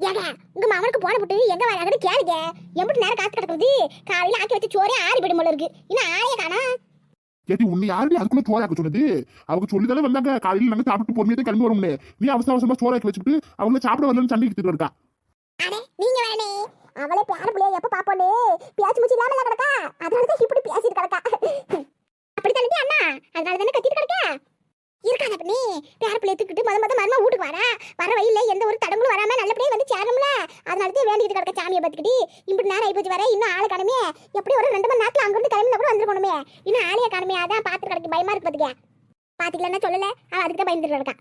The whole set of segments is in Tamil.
ஏங்க உங்க மாமனுக்கு போன போட்டு எங்க வராங்கன்னு கேளுங்க. எம்பிட்டு நேரம் காத்து கிடக்குறது காலையில ஆக்கி வச்ச சோறே ஆறி போயிடும் போல இருக்கு. இன்னும் ஆளைய காணா? கேட்டி உன்னை யாருடி அதுக்குள்ள சோறாக்க சொன்னது? அவங்க சொல்லி தானே வந்தாங்க காலையில நாங்க சாப்பிட்டு பொறுமையா கிளம்பி வரும்னு நீ அவசர அவசரமா சோறாக்கி வச்சுட்டு அவங்கள சாப்பிட வரலன்னு சண்டைக்கு திட்டு இருக்கா அடே நீங்க வேணே. அவளே பேர பிள்ளைய எப்ப பாப்போன்னு? பேச்சு மூச்சு இல்லாமல கிடக்கா? அதனால தான் இப்படி பேசிட்டு கிடக்கா. அப்படி தானே அண்ணா? அதனால தானே கத்திட்டு கிடக்கா? இருக்காங்க பண்ணி பேர பிள்ளைய தூக்கிட்டு முத முத மருமா வீட்டுக்கு வரா. வர வழியில எந்த ஒரு தடங்களும் வராம நல்லபடியா வந்து சேரணும்ல. அதனால தான் வேண்டிட்டு கிடக்க சாமியை பார்த்துக்கிட்டு இப்படி நேரம் ஆயிப்போச்சு வர இன்னும் ஆளை காணுமே. எப்படி ஒரு ரெண்டு மணி நேரத்துல அங்கிருந்து கிளம்பி கூட வந்துருக்கணுமே. இன்னும் ஆளைய காணுமே அதான் பாத்து கிடக்கு பயமா இருக்கு பாத்துக்க. பாத்துக்கலன்னா சொல்லல அவ அதுக்கு தான் பயந்துட்டு இருக்கா.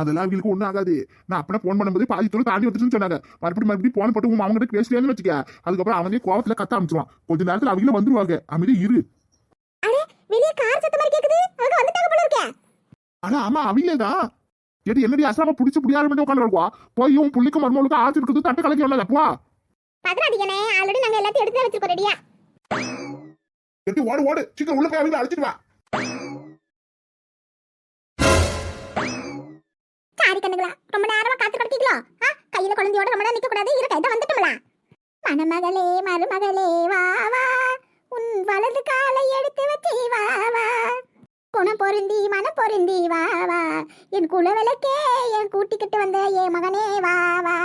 அதெல்லாம் அவங்களுக்கு ஒண்ணும் ஆகாது. நான் அப்பனா போன் பண்ணும்போது பாதி தூரம் தாண்டி வந்துச்சுன்னு சொன்னாங்க. மறுபடியும் மறுபடியும் போன் போட்டு அவங்க கிட்ட பேசலையான்னு வச்சுக்க. அதுக்கப்புறம் அவனே கோவத்துல கத்த ஆரம்பிச்சிருவான். கொஞ்ச நேரத்துல அவங்களும் வந்துருவாங்க. அமைதி இரு. வெளியே கார் சத்த மாதிரி கேக்குது. அவங்க வந்துட்டாங்க போல இருக்கே. ஆனா ஆமா அவங்களே தான் கேட்டு என்னடி அசாம புடிச்சு புடியாத மட்டும் உட்காந்து கிடக்குவா போய் உன் புள்ளிக்கும் மருமகளுக்கும் ஆச்சு இருக்குது தட்டு கலக்கி வரல போ பதறாதீங்கண்ணே ஆல்ரெடி நாங்க எல்லாத்தையும் எடுத்து வச்சிருக்கோம் ரெடியா கேட்டு ஓடு ஓடு. சீக்கிரம் உள்ள போய் அவங்கள அழைச்சிட்டு வா. சாரி கண்ணுங்களா ரொம்ப நேரமா காத்து ஆ கையில குழந்தையோட ரொம்ப நேரம் நிக்க கூடாது இருக்க இதை வந்துட்டோம்ல. மணமகளே மருமகளே வா வா. உன் வலது காலை எடுத்து வச்சு வா வா. குணம் பொருந்தி மனம் பொருந்தி வா வா. என் குல விளக்கே என் கூட்டிக்கிட்டு வந்த என் மகனே வா வா.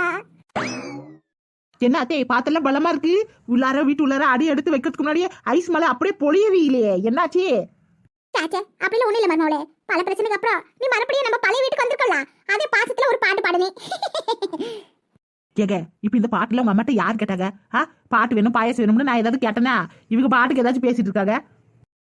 என்ன அத்தே பாத்தெல்லாம் பலமா இருக்கு? உள்ளார வீட்டு உள்ளார அடி எடுத்து வைக்கிறதுக்கு முன்னாடியே ஐஸ் மலை அப்படியே இல்லையே என்னாச்சு? சாச்சே அப்படிலாம் ஒண்ணு இல்ல மருமகளே. பல பிரச்சனைக்கு அப்புறம் நீ மறுபடியும் நம்ம பழைய வீட்டுக்கு வந்திருக்கலாம் அதே பாசத்துல ஒரு பாட்டு பாடுனே. கேக்க இப்ப இந்த பாட்டுல உங்க அம்மாட்ட யார் கேட்டாங்க? ஆ பாட்டு வேணும் பாயசம் வேணும்னு நான் ஏதாவது கேட்டேனா? இவங்க பாட்டுக்கு ஏதாச்சும் பேசிட்டு இருக்காங்க?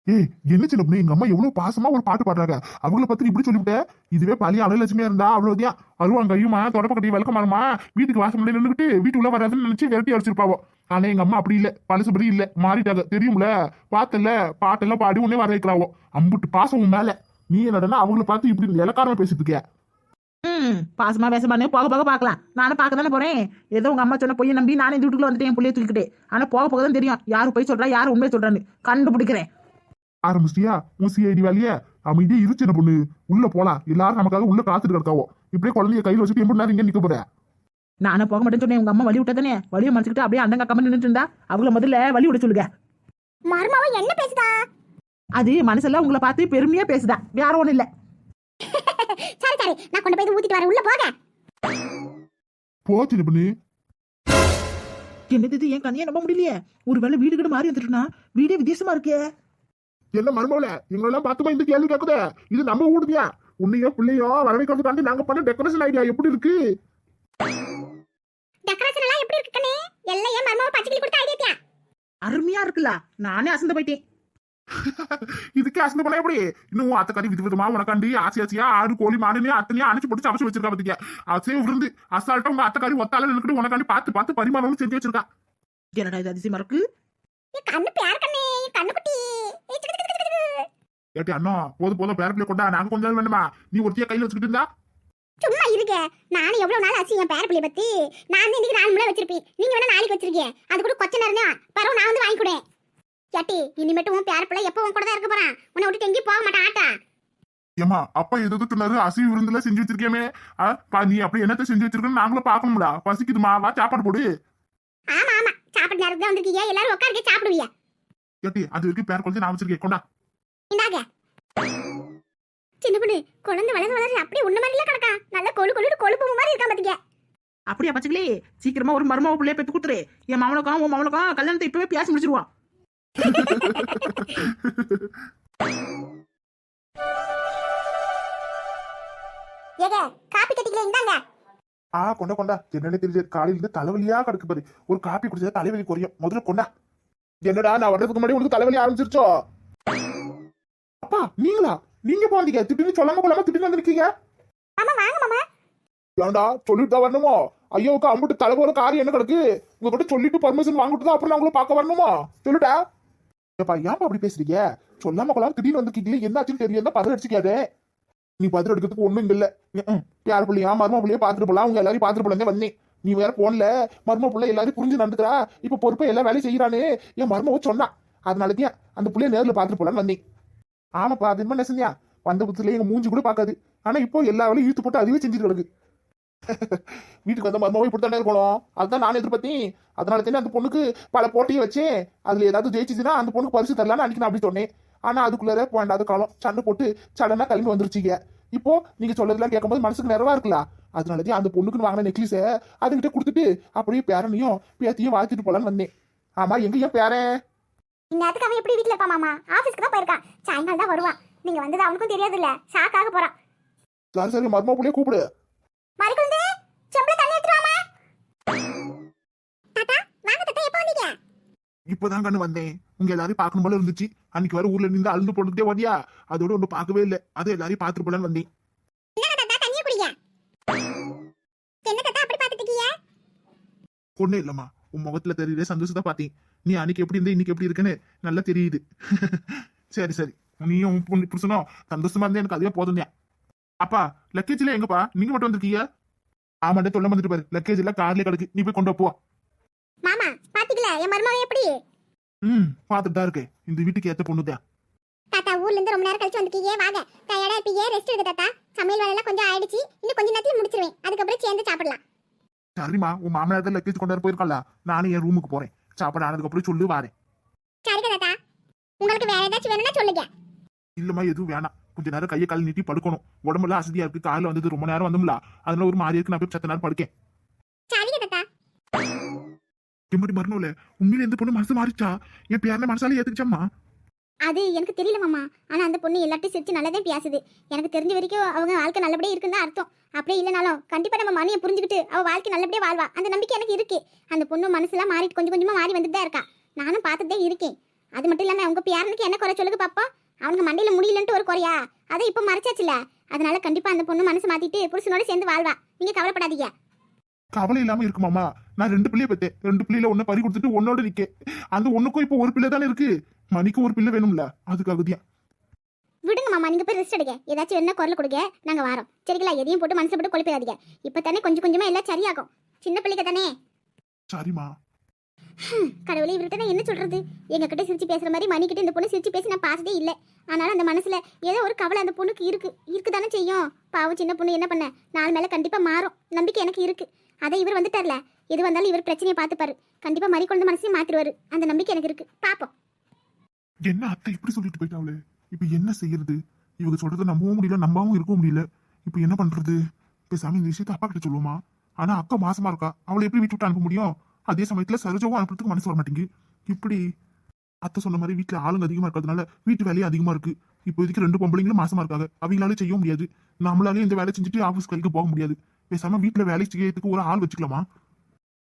ஏய் என்ன சின்ன பொண்ணு எங்க அம்மா எவ்வளவு பாசமா ஒரு பாட்டு பாடுறாங்க. அவங்கள பத்தி இப்படி சொல்லிவிட்டேன் இதுவே பழைய அழலட்சுமியா இருந்தா அவ்வளவுதான். அருவாங்க கையுமா தொடப்ப கட்டி விளக்கமானுமா வீட்டுக்கு வாசம் பண்ணி நின்றுட்டு வீட்டு உள்ள வராதுன்னு நினைச்சு விரட்டி அடிச்சிருப்பாவோ. ஆனா எங்க அம்மா அப்படி இல்ல. பழசுபடி இல்ல. மாறிட்டாங்க. தெரியும்ல? பாத்தல பாட்டெல்லாம் பாடி உடனே வர வைக்கலாவோ அம்புட்டு பாசம் உன் மேல. நீ என்னடா அவங்கள பார்த்து இப்படி இலக்காரமா பேசிட்டு இருக்க ம் பாசமா பேசமானே போக போக பார்க்கலாம். நானும் பார்க்க தானே போறேன். ஏதோ உங்க அம்மா சொன்ன பொய்யை நம்பி நானே வீட்டுக்குள்ள வந்துட்டேன் என் பிள்ளைய தூக்கிட்டு ஆனா போக போக தான் தெரியும். யாரு போய் சொல்றா யாரு உண்மையை சொல்றான்னு. கண்டுபிடிக்கிறேன். ஆரம்பிச்சிட்டியா? உன் சிஐடி வேலைய? அமைதியா இரு சின்ன பொண்ணு. உள்ள போலாம். எல்லாரும் நமக்காக உள்ள காத்துட்டு கிடக்காவோ. இப்படியே குழந்தைய கையில வச்சுட்டு எப்படி நேரம் இங்க நிக்க போற? நானும் போக மாட்டேன்னு சொன்னேன். உங்க அம்மா வழி விட்டா தானே? வழியை மறைச்சிக்கிட்டு அப்படியே அண்டங்க கம்மி நின்றுட்டு இருந்தா? அவங்கள முதல்ல வழி விட சொல்லுங்க. மருமாவ என்ன பேசுதா? அது மனசெல்லாம் உங்களை பார்த்து பெருமையா பேசுதா. வேற ஒண்ணும் இல்ல. சரி சரி. நான் கொண்டு போய் ஊத்திட்டு வரேன். உள்ள போக. போ சின்ன பொண்ணு. என்னது இது? என் கண்ணையே நம்ப முடியலையே. ஒருவேளை வீடு கிட்ட மாறி வந்துட்டுனா வீடே வித்தியாசமா இருக்கே. என்ன மருமகள எங்களெல்லாம் பார்த்துமா இந்த கேள்வி கேக்குதே இது நம்ம ஊடுதியா உன்னையோ பிள்ளையோ வரவைக்கிறதுக்காண்டி நாங்க பண்ண டெக்கரேஷன் ஐடியா எப்படி இருக்கு? டெக்கரேஷன் எல்லாம் எப்படி இருக்கு கண்ணே? எல்லாம் ஏன் மருமாவ பச்சைக்கிளி கொடுத்து ஐடியா அருமையா இருக்குல்ல. நானே அசந்து போயிட்டேன். இதுக்கே அசந்து பண்ண எப்படி? இன்னும் அத்தக்காரி வித விதமா உனக்காண்டி ஆசி ஆசியா ஆடு கோழி மாடுனே அத்தனையா அணைச்சு போட்டு சமைச்சு வச்சிருக்கா பாத்தீங்க அசையும் விருந்து அசால்ட்டா உங்க அத்தக்காரி ஒத்தால நின்னுட்டு உனக்காண்டி பார்த்து பார்த்து பரிமாணம் செஞ்சு வச்சிருக்கா. என்னடா இது அதிசயமா இருக்கு? கண்ணு பேர் கண்ணே? என் கண்ணு குட்டி ஏய், சிக்கு, சிக்கு, சிக்கு, சிக்கு. ஏட்டி அண்ணா போதும் போதும் பேரப்பிள்ளை கொண்டா நாங்க கொஞ்ச நாள் வேணுமா? நீ ஒருத்தியா கையில வச்சுக்கிட்டு இருந்தா? சும்மா இருக்க. நானும் எவ்வளவு நாள் ஆச்சு என் பேர பிள்ளை பத்தி? நான் வந்து இன்னைக்கு நாலு முறை வச்சிருப்பேன். நீங்க வேணா நாளைக்கு வச்சிருக்கீங்க. அது கூட கொச்ச நேரம் தான். பரவ நான் வந்து வாங்கி கொடு ஏட்டி இனிமேட்டு உன் பேர பிள்ளை எப்போ உன் கூட தான் இருக்க போறான்? உன்னை விட்டு எங்கேயும் போக மாட்டான் ஆட்டா ஏமா அப்பா எது எது சொன்னாரு அசைவு விருந்துல செஞ்சு வச்சிருக்கேமே. நீ அப்படி என்னத்த செஞ்சு வச்சிருக்கன்னு நாங்களும் பார்க்கணும்ல. பசிக்குதுமா வா சாப்பாடு போடு. ஆமா ஆமா. சாப்பிட்டு நேரத்துக்கு தான் வந்திருக்கீங்க. எல்லாரும் உட்காருக்கே சாப்பிடுவீங்க ஏட்டி அது வரைக்கும் பேர் குழந்தை நான் வச்சிருக்கேன். கொண்டா. இந்தாங்க. சின்ன பொண்ணு குழந்தை வளர்ந்து வளர்ந்து அப்படியே உன்ன மாதிரில கிடக்கா. நல்ல கொழு கொழு கொழுப்பு மாதிரி இருக்கா பாத்தீங்க அப்படியா பச்சைக்கிளி? சீக்கிரமா ஒரு மருமக பிள்ளைய பெத்து குத்துரு என் மவனுக்கும் உன் மவனுக்கும் கல்யாணத்தை இப்பவே பேசி முடிச்சிருவான் ஏக காப்பி கட்டிக்கல இந்தாங்க. ஆ கொண்டா கொண்டா. என்னன்னு தெரிஞ்சு காலையில இருந்து தலைவலியா கிடக்கு பாரு. ஒரு காப்பி குடிச்சா தலைவலி குறையும். முதல்ல கொண்டா. என்னடா நான் வர்றதுக்கு முன்னாடி உனக்கு தலைவலி ஆரம்பிச்சிருச்சோ? அப்பா நீங்களா? நீங்க போந்தீங்க திடீர்னு சொல்லாம கொள்ளாம திடீர்னு வந்து நிக்கீங்க ஆமா வாங்க மாமா. ஏன்டா சொல்லிட்டு தான் வரணுமோ? ஐயோவுக்கு அம்புட்டு தலைவர காரியம் என்ன கிடக்கு? உங்ககிட்ட சொல்லிட்டு பர்மிஷன் வாங்கிட்டு தான் அப்புறம் நான் உங்களை பார்க்க வரணுமா? சொல்லுடா. ஏப்பா ஏன்ப்பா அப்படி பேசுறீங்க? சொல்லாம கொள்ளாம திடீர்னு வந்து கிட்டே என்னாச்சுன்னு தெரியும் பதில் அடிச்சுக்காதே. நீ பதில் எடுக்கிறதுக்கு ஒண்ணும் இல்ல. ம்ம். யார் பிள்ளையா மர்ம பிள்ளைய? பாத்துட்டு போலாம். அவங்க எல்லாரையும் பாத்துட்டு போலாம் வந்தேன். நீ வேற போன்ல மர்ம பிள்ளை எல்லாரும் புரிஞ்சு நடந்துக்கிறா. இப்ப பொறுப்பை எல்லா வேலையும் செய்யறானே. என் மர்மவ சொன்னா. அதனாலதான் அந்த பிள்ளைய நேர்ல பாத்துட்டு போலான்னு வந்தேன். ஆமாப்பா அது என்ன லெசன்யா வந்த புத்துல எங்க மூஞ்சி கூட பார்க்காது. ஆனா இப்போ எல்லா வேலையும் இழுத்து போட்டு அதுவே செஞ்சுட்டு கிடக்கு. வீட்டுக்கு வந்த மருமாவும் இப்படி தானே இருக்கணும்? அதுதான் நான் எதிர்பார்த்தேன். அதனால தானே அந்த பொண்ணுக்கு பல போட்டியை வச்சேன். அதுல ஏதாவது ஜெயிச்சுச்சுன்னா அந்த பொண்ணுக்கு பரிசு தரலான்னு அன்னைக்கு நான் அப்படி சொன்னேன். ஆனா அதுக்குள்ளார வேண்டாத காலம். சண்டை போட்டு சடனா கிளம்பி வந்துருச்சுங்க இப்போ நீங்க சொல்லதெல்லாம் கேட்கும்போது மனசுக்கு நிறைவா இருக்கலாம். அதனாலதான் அந்த பொண்ணுக்கு வாங்கின நெக்லஸை அதுகிட்ட கொடுத்துட்டு அப்படியே பேரனையும் பேத்தியும் வாழ்த்திட்டு போலான்னு வந்தேன். ஆமா எங்க ஏன் பேரன்? இந்நேரத்துக்கு அவன் எப்படி வீட்ல இருப்பான் மாமா? ஆபீஸ்க்கு தான் போயிருக்கான். சாயங்காலம் தான் வருவான். நீங்க வந்தது அவனுக்கும் தெரியாது இல்ல ஷாக்காக போறான். சரி சரி மர்மா புள்ளைய கூப்பிடு. மறிக்குழுந்து செம்பள தண்ணி எடுத்துட்டு வாமா தாத்தா வாங்க தாத்தா எப்போ வந்தீங்க? இப்பதான் கண்ணு வந்தேன். உங்க எல்லாரையும் பார்க்கணும் போல இருந்துச்சு. அன்னைக்கு வர ஊர்ல இருந்து அழுந்து போட்டுக்கிட்டே வந்தியா அதோட ஒண்ணு பார்க்கவே இல்லை. அது எல்லாரையும் பார்த்துட்டு போலான்னு வந்தேன். என்னங்க தாத்தா தண்ணியை குடிங்க என்ன தாத்தா அப்படி பார்த்துட்டு இருக்கீங்க? ஒண்ணும் இல்லம்மா. உன் முகத்துல தெரியுற சந்தோஷத்தை பார்த்தேன் நீ அன்னைக்கு எப்படி இருந்த இன்னைக்கு எப்படி இருக்குன்னு நல்லா தெரியுது. சரி சரி. நீயும் உன் பொண்ணு புருஷனும் சந்தோஷமா இருந்தா எனக்கு அதுவே போதும் அப்பா லக்கேஜ்ல எங்கப்பா? நீங்க மட்டும் வந்திருக்கீங்க? ஆமாண்ட தொல்லை வந்துட்டு பாரு. லக்கேஜ் எல்லாம் கார்லயே கிடக்கு. நீ போய் கொண்டு போ. மாமா பாத்தீங்களா என் மருமகன் எப்படி? ம் பார்த்துட்டு தான் இருக்கேன். இந்த வீட்டுக்கு ஏத்த பொண்ணுதான் தாத்தா ஊர்ல இருந்து ரொம்ப நேரம் கழிச்சு வந்திருக்கீங்க. வாங்க. டயர்டா இருப்பீங்க. ரெஸ்ட் எடுங்க தாத்தா. சமையல் வேலை எல்லாம் கொஞ்சம் ஆயிடுச்சு. இன்னும் கொஞ்ச நேரத்துல முடிச்சிருவேன். அதுக்கப்புறம் சேர்ந்து சாப்பிடலாம். சரிம்மா உன் மாமனார் தான் லக்கேஜ் கொண்டு வர போயிருக்கல நானும் என் ரூமுக்கு போறேன். சாப்பாடு ஆனதுக்கு அப்புறம் சொல்லு வாரேன். சரிங்க தாத்தா. உங்களுக்கு வேற ஏதாச்சும் வேணும்னா சொல்லுங்க. இல்லம்மா எதுவும் வேணாம். கொஞ்ச நேரம் கையை கால் நீட்டி படுக்கணும். உடம்புல அசதியா இருக்கு. காலைல வந்தது ரொம்ப நேரம் வந்தோம்ல. அதனால ஒரு மாதிரி இருக்கு. நான் போய் சத்த நேரம் படுக்கேன். சரிங்க தாத்தா. எப்படி உண்மையில எந்த பொண்ணு மனசு மாறிச்சா? என் பேரனை மனசால ஏத்துக்கிச்சம்மா? அது எனக்கு தெரியல மாமா. ஆனா அந்த பொண்ணு எல்லாத்தையும் சிரிச்சு நல்லதே பேசுது. எனக்கு தெரிஞ்ச வரைக்கும் அவங்க வாழ்க்கை நல்லபடியாக இருக்குன்னு தான் அர்த்தம். அப்படியே இல்லைனாலும் கண்டிப்பா நம்ம மனையை புரிஞ்சுக்கிட்டு அவ வாழ்க்கை நல்லபடியாக வாழ்வா. அந்த நம்பிக்கை எனக்கு இருக்கு. அந்த பொண்ணு மனசுலாம் மாறி கொஞ்சம் கொஞ்சமா மாறி வந்துட்டு தான் இருக்கா. நானும் பார்த்துட்டே இருக்கேன். அது மட்டும் இல்லாம உங்க பேரனுக்கு என்ன குறை சொல்லுங்க பாப்பா? அவனுக்கு மண்டையில முடியலன்ட்டு ஒரு குறையா? அதை இப்போ மறைச்சாச்சுல. அதனால கண்டிப்பா அந்த பொண்ணு மனசு மாத்திட்டு புருஷனோட சேர்ந்து வாழ்வா. நீங்க கவலைப்படாதீங்க. கவலை இல்லாம இருக்குமாமா நான் ரெண்டு பிள்ளைய பத்தேன். ரெண்டு பிள்ளையில ஒன்னு பறி கொடுத்துட்டு உன்னோட நிக்க அந்த ஒண்ணுக்கும் இப்போ ஒரு பிள்ளை தானே இருக்கு. மணிக்கு ஒரு பிள்ளை வேணும்ல? அதுக்காகதியா விடுங்க மாமா நீங்க போய் ரெஸ்ட் எடுங்க. ஏதாச்சும் என்ன குரல் கொடுங்க. நாங்க வரோம். சரிங்களா? எதையும் போட்டு மனசுல போட்டு குழப்பிடாதீங்க. இப்போ தானே கொஞ்சம் கொஞ்சமா எல்லாம் சரியாகும். சின்ன பிள்ளைங்க தானே? சரிம்மா. கடவுளே இவர்கிட்ட நான் என்ன சொல்றது? எங்க கிட்ட சிரிச்சு பேசுற மாதிரி மணிக்கிட்ட இந்த பொண்ணு சிரிச்சு பேசி நான் பார்த்ததே இல்லை. ஆனாலும் அந்த மனசுல ஏதோ ஒரு கவலை அந்த பொண்ணுக்கு இருக்கு. இருக்கு தானே செய்யும்? பாவம் சின்ன பொண்ணு என்ன பண்ண? நாள் மேல கண்டிப்பா மாறும். நம்பிக்கை எனக்கு இருக்கு. அதை இவர் வந்துட்டார்ல. எது வந்தாலும் இவர் பிரச்சனையை பார்த்துப்பாரு. கண்டிப்பா மறி குழந்தை மனசையும் மாத்திருவாரு. அந்த நம்பிக்கை எனக்கு இருக்கு. பாப்போம். என்ன அத்தை இப்படி சொல்லிட்டு போயிட்டாங்களே இப்போ என்ன செய்யறது? இவங்க சொல்றத நம்பவும் முடியல நம்பாவும் இருக்கவும் முடியல. இப்போ என்ன பண்றது? பேசாம இந்த விஷயத்த அப்பா கிட்ட சொல்லுவோமா? ஆனா அக்கா மாசமா இருக்கா? அவளை எப்படி வீட்டு விட்டு அனுப்ப முடியும்? அதே சமயத்துல சரோஜாவும் அனுப்புறதுக்கு மனசு வர மாட்டேங்குது. இப்படி அத்தை சொன்ன மாதிரி வீட்டுல ஆளுங்க அதிகமா இருக்கிறதுனால வீட்டு வேலையும் அதிகமா இருக்கு. இப்போ இதுக்கு ரெண்டு பொம்பளைங்களும் மாசமா இருக்காங்க. அவங்களால செய்ய முடியாது. நம்மளாலே இந்த வேலை செஞ்சுட்டு ஆஃபீஸ் கழிக்க போக முடியாது. பேசாம வீட்டுல வேலை செய்யறதுக்கு ஒரு ஆள் வச்சுக்கலாமா?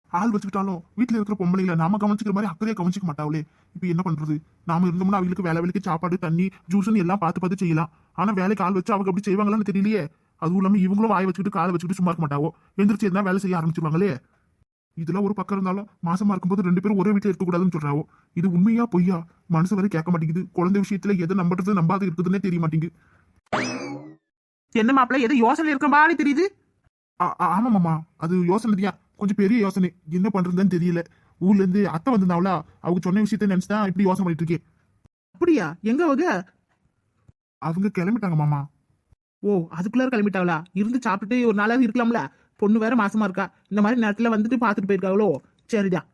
ஆள் வச்சுக்கிட்டாலும் வீட்டுல இருக்கிற பொம்பளைங்களை நாம கவனிச்சுக்கிற மாதிரி அக்கறையா கவனிச்சிக்க மாட்டாங்களே இப்போ என்ன பண்றது? நாம இருந்தோம்னா அவங்களுக்கு வேலை வேலைக்கு சாப்பாடு தண்ணி ஜூஸ்னு எல்லாம் பார்த்து பார்த்து செய்யலாம். ஆனா வேலைக்கு ஆள் வச்சு அவங்க அப்படி செய்வாங்களான்னு தெரியலையே. அதுவும் இல்லாம இவங்களும் வாய் வச்சுக்கிட்டு காலை வச்சுக்கிட்டு சும்மா இருக்க மாட்டாவோ? எந்திரிச்சு இருந்தால் வேலை செய்ய ஆரம்பிச்சிருவாங்களே. இதெல்லாம் ஒரு பக்கம் இருந்தாலும் மாசமா இருக்கும்போது ரெண்டு பேரும் ஒரே வீட்டில் இருக்கக்கூடாதுன்னு சொல்றாவோ? இது உண்மையா பொய்யா? மனசு வரை கேட்க மாட்டேங்குது. குழந்தை விஷயத்துல எதை நம்புறது நம்பாத இருக்குதுன்னே தெரிய மாட்டேங்குது. என்ன மாப்பிள்ள எது யோசனை இருக்க மாதிரி தெரியுது? ஆ- ஆமா மாமா. அது யோசனை தான் கொஞ்சம் பெரிய யோசனை. என்ன பண்றதுன்னு தெரியல. ஊர்ல இருந்து அத்தை வந்திருந்தாவளா? அவங்க சொன்ன விஷயத்த நினைச்சுதான் இப்படி யோசனை பண்ணிட்டு இருக்கேன். அப்படியா? எங்க வக அவங்க கிளம்பிட்டாங்க மாமா. ஓ அதுக்குள்ளார கிளம்பிட்டாங்களா இருந்து சாப்பிட்டுட்டு ஒரு நாளாவது இருக்கலாம்ல. பொண்ணு வேற மாசமா இருக்கா. இந்த மாதிரி நேரத்துல வந்துட்டு பார்த்துட்டு போயிருக்காங்களோ சரிதான்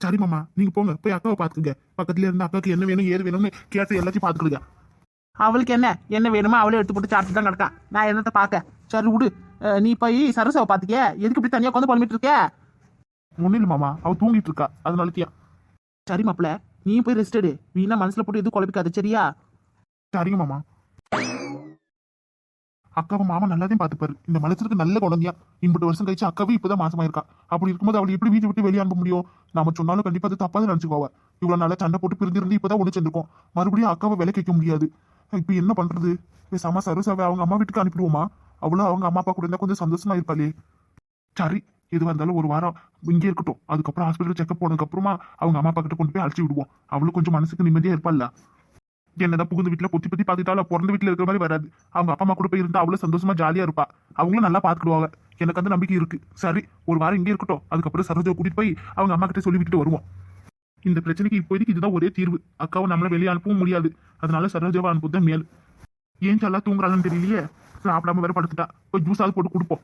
சரி மாமா. நீங்க போங்க. போய் அக்காவை பாத்துக்கங்க பக்கத்துல இருந்து அக்காவுக்கு என்ன வேணும் ஏது வேணும்னு கேட்டு எல்லாத்தையும் பாத்துக்கிடுங்க அவளுக்கு என்ன? என்ன வேணுமோ அவளே எடுத்து போட்டு சாப்பிட்டு தான் கிடக்கா. நான் என்னத்த பார்க்க? சரி விடு. நீ போய் சரசாவை பாத்துக்க எதுக்கு இப்படி தனியா உட்காந்து புலம்பிட்டு இருக்க? இல்ல மாமா. அவ தூங்கிட்டு இருக்கா. அதனால தியா. சரி மாப்பிள்ள நீ போய் ரெஸ்ட் எடு. வீணா மனசுல போட்டு எதுவும் குழப்பிக்காது சரியா? சரிங்க மாமா. அக்காவை மாமா நல்லாதான் பாத்துப்பாரு இந்த மனசுக்கு நல்ல குழந்தையா இம்பட்டு வருஷம் கழிச்சு அக்காவே இப்பதான் மாசமா இருக்கா. அப்படி இருக்கும்போது அவளை எப்படி வீட்டு விட்டு வெளியே அனுப்ப முடியும்? நாம சொன்னாலும் கண்டிப்பா அது தப்பாதான் நினைச்சுக்கோவா இவ்வளவு நாளா சண்டை போட்டு பிரிஞ்சிருந்து இப்பதான் ஒண்ணு சேர்ந்திருக்கோம் மறுபடியும் அக்காவை விலை கேட்க முடியாது. இப்ப என்ன பண்றது? பேசாம சரோசாவை அவங்க அம்மா வீட்டுக்கு அனுப்பிடுவோமா? அவ்வளோ அவங்க அம்மா அப்பா கூட இருந்தால் கொஞ்சம் சந்தோஷமா இருப்பாளே. சரி எது வந்தாலும் ஒரு வாரம் இங்கே இருக்கட்டும். அதுக்கப்புறம் ஹாஸ்பிட்டல் செக்அப் போனதுக்கப்புறமா அவங்க அம்மா அப்பா கிட்ட கொண்டு போய் அழைச்சி விடுவோம். அவளும் கொஞ்சம் மனசுக்கு நிம்மதியாக இருப்பாள்ல என்னதான் புகுந்த வீட்டில் பொத்தி பத்தி பார்த்துட்டாலும் பிறந்த வீட்டில் இருக்கிற மாதிரி வராது. அவங்க அப்பா அம்மா கூட போய் இருந்தால் அவ்வளோ சந்தோஷமா ஜாலியாக இருப்பா. அவங்களும் நல்லா பாத்துக்கிடுவாங்க எனக்கு அந்த நம்பிக்கை இருக்கு. சரி ஒரு வாரம் இங்கே இருக்கட்டும். அதுக்கப்புறம் சரோஜா கூட்டிட்டு போய் அவங்க அம்மா கிட்ட சொல்லி விட்டுட்டு வருவோம். இந்த பிரச்சனைக்கு இப்போதைக்கு இதுதான் ஒரே தீர்வு. அக்காவை நம்மளை வெளியே அனுப்பவும் முடியாது. அதனால சரோஜாவை அனுப்புதான் மேல். ஏன் சொல்லா தூங்குறாங்கன்னு தெரியலையே? சாப்பிடாம வேற படுத்துட்டா போய் ஜூஸாவது போட்டு கொடுப்போம்.